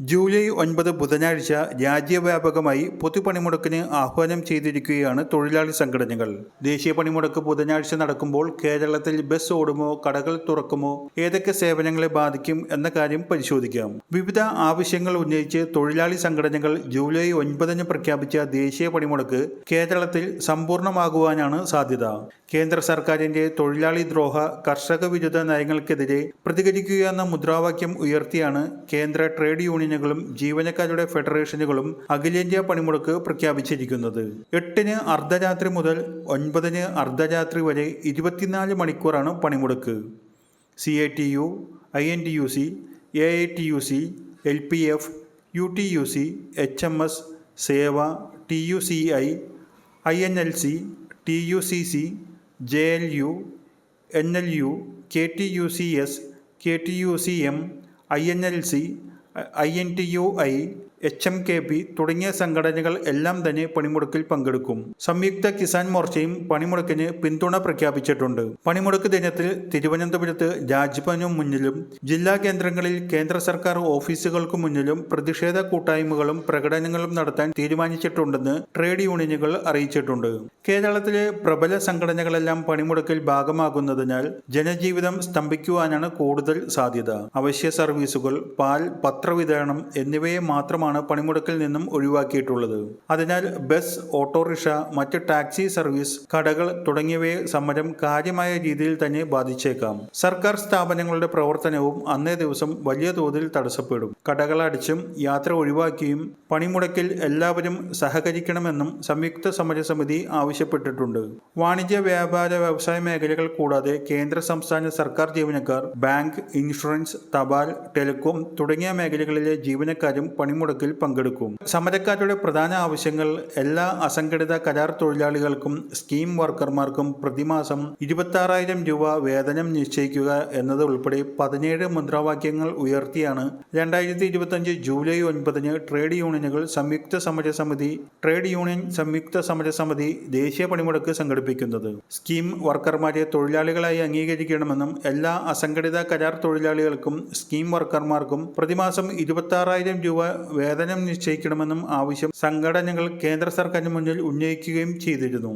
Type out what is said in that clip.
July ഒൻപത് ബുധനാഴ്ച രാജ്യവ്യാപകമായി പൊതുപണിമുടക്കിന് ആഹ്വാനം ചെയ്തിരിക്കുകയാണ് തൊഴിലാളി സംഘടനകൾ. ദേശീയ പണിമുടക്ക് ബുധനാഴ്ച നടക്കുമ്പോൾ കേരളത്തിൽ ബസ് ഓടുമോ കടകൾ തുറക്കുമോ ഏതൊക്കെ സേവനങ്ങളെ ബാധിക്കും എന്ന കാര്യം പരിശോധിക്കാം. വിവിധ ആവശ്യങ്ങൾ ഉന്നയിച്ച് തൊഴിലാളി സംഘടനകൾ ജൂലൈ ഒൻപതിന് പ്രഖ്യാപിച്ച ദേശീയ പണിമുടക്ക് കേരളത്തിൽ സമ്പൂർണമാകുവാനാണ് സാധ്യത. കേന്ദ്ര സർക്കാരിന്റെ തൊഴിലാളി ദ്രോഹ കർഷക വിരുദ്ധ നയങ്ങൾക്കെതിരെ പ്രതികരിക്കുക എന്ന മുദ്രാവാക്യം ഉയർത്തിയാണ് കേന്ദ്ര ട്രേഡ് യൂണിയനുകളും ജീവനക്കാരുടെ ഫെഡറേഷനുകളും അഖിലേന്ത്യാ പണിമുടക്ക് പ്രഖ്യാപിച്ചിരിക്കുന്നത്. എട്ടിന് അർദ്ധരാത്രി മുതൽ ഒൻപതിന് അർദ്ധരാത്രി വരെ ഇരുപത്തിനാല് മണിക്കൂറാണ് പണിമുടക്ക്. C I T U I N T U C A I T U C L P F U T U C H M S Sewa T U C I I N L C T U C C J L U N L U K T U C S K T U C M I N L C I N T U I H M K P തുടങ്ങിയ സംഘടനകൾ എല്ലാം തന്നെ പണിമുടക്കിൽ പങ്കെടുക്കും. സംയുക്ത കിസാൻ മോർച്ചയും പണിമുടക്കിന് പിന്തുണ പ്രഖ്യാപിച്ചിട്ടുണ്ട്. പണിമുടക്ക് ദിനത്തിൽ തിരുവനന്തപുരത്ത് രാജ്ഭവനു മുന്നിലും ജില്ലാ കേന്ദ്രങ്ങളിൽ കേന്ദ്ര സർക്കാർ ഓഫീസുകൾക്ക് മുന്നിലും പ്രതിഷേധ കൂട്ടായ്മകളും പ്രകടനങ്ങളും നടത്താൻ തീരുമാനിച്ചിട്ടുണ്ടെന്ന് ട്രേഡ് യൂണിയനുകൾ അറിയിച്ചിട്ടുണ്ട്. കേരളത്തിലെ പ്രബല സംഘടനകളെല്ലാം പണിമുടക്കിൽ ഭാഗമാകുന്നതിനാൽ ജനജീവിതം സ്തംഭിക്കുവാനാണ് കൂടുതൽ സാധ്യത. അവശ്യ സർവീസുകൾ പാൽ പത്രവിതരണം എന്നിവയെ മാത്രമാണ് പണിമുടക്കിൽ നിന്നും ഒഴിവാക്കിയിട്ടുള്ളത്. അതിനാൽ ബസ് ഓട്ടോറിക്ഷ മറ്റ് ടാക്സി സർവീസ് കടകൾ തുടങ്ങിയവയെ സമരം കാര്യമായ രീതിയിൽ തന്നെ ബാധിച്ചേക്കാം. സർക്കാർ സ്ഥാപനങ്ങളുടെ പ്രവർത്തനവും അന്നേ ദിവസം വലിയ തോതിൽ തടസ്സപ്പെടും. കടകൾ അടിച്ചും യാത്ര ഒഴിവാക്കിയും പണിമുടക്കിൽ എല്ലാവരും സഹകരിക്കണമെന്നും സംയുക്ത സമരസമിതി ആവശ്യപ്പെട്ടിട്ടുണ്ട്. വാണിജ്യ വ്യാപാര വ്യവസായ മേഖലകൾ കൂടാതെ കേന്ദ്ര സംസ്ഥാന സർക്കാർ ജീവനക്കാർ ബാങ്ക് ഇൻഷുറൻസ് തപാൽ ടെലികോം തുടങ്ങിയ മേഖലകളിലെ ജീവനക്കാരും പണിമുടക്കിൽ പങ്കെടുക്കും. സമരക്കാരുടെ പ്രധാന ആവശ്യങ്ങൾ എല്ലാ അസംഘടിത കരാർ തൊഴിലാളികൾക്കും സ്കീം വർക്കർമാർക്കും പ്രതിമാസം ഇരുപത്തി രൂപ വേതനം നിശ്ചയിക്കുക എന്നത് ഉൾപ്പെടെ പതിനേഴ് മുദ്രാവാക്യങ്ങൾ ഉയർത്തിയാണ് രണ്ടായിരത്തി ഇരുപത്തഞ്ച് ജൂലൈ ഒൻപതിന് ട്രേഡ് യൂണിയനുകൾ സംയുക്ത സമരസമിതി ട്രേഡ് യൂണിയൻ സംയുക്ത സമരസമിതി ദേശീയ പണിമുടക്ക് സംഘടിപ്പിക്കുന്നത്. സ്കീം വർക്കർമാരെ തൊഴിലാളികളായി അംഗീകരിക്കണമെന്നും എല്ലാ അസംഘടിത കരാർ തൊഴിലാളികൾക്കും സ്കീം വർക്കർമാർക്കും പ്രതിമാസം ഇരുപത്തി രൂപ വേതനം നിശ്ചയിക്കണമെന്നും ആവശ്യം സംഘടനകൾ കേന്ദ്ര സർക്കാരിന് മുന്നിൽ ഉന്നയിക്കുകയും ചെയ്തിരുന്നു.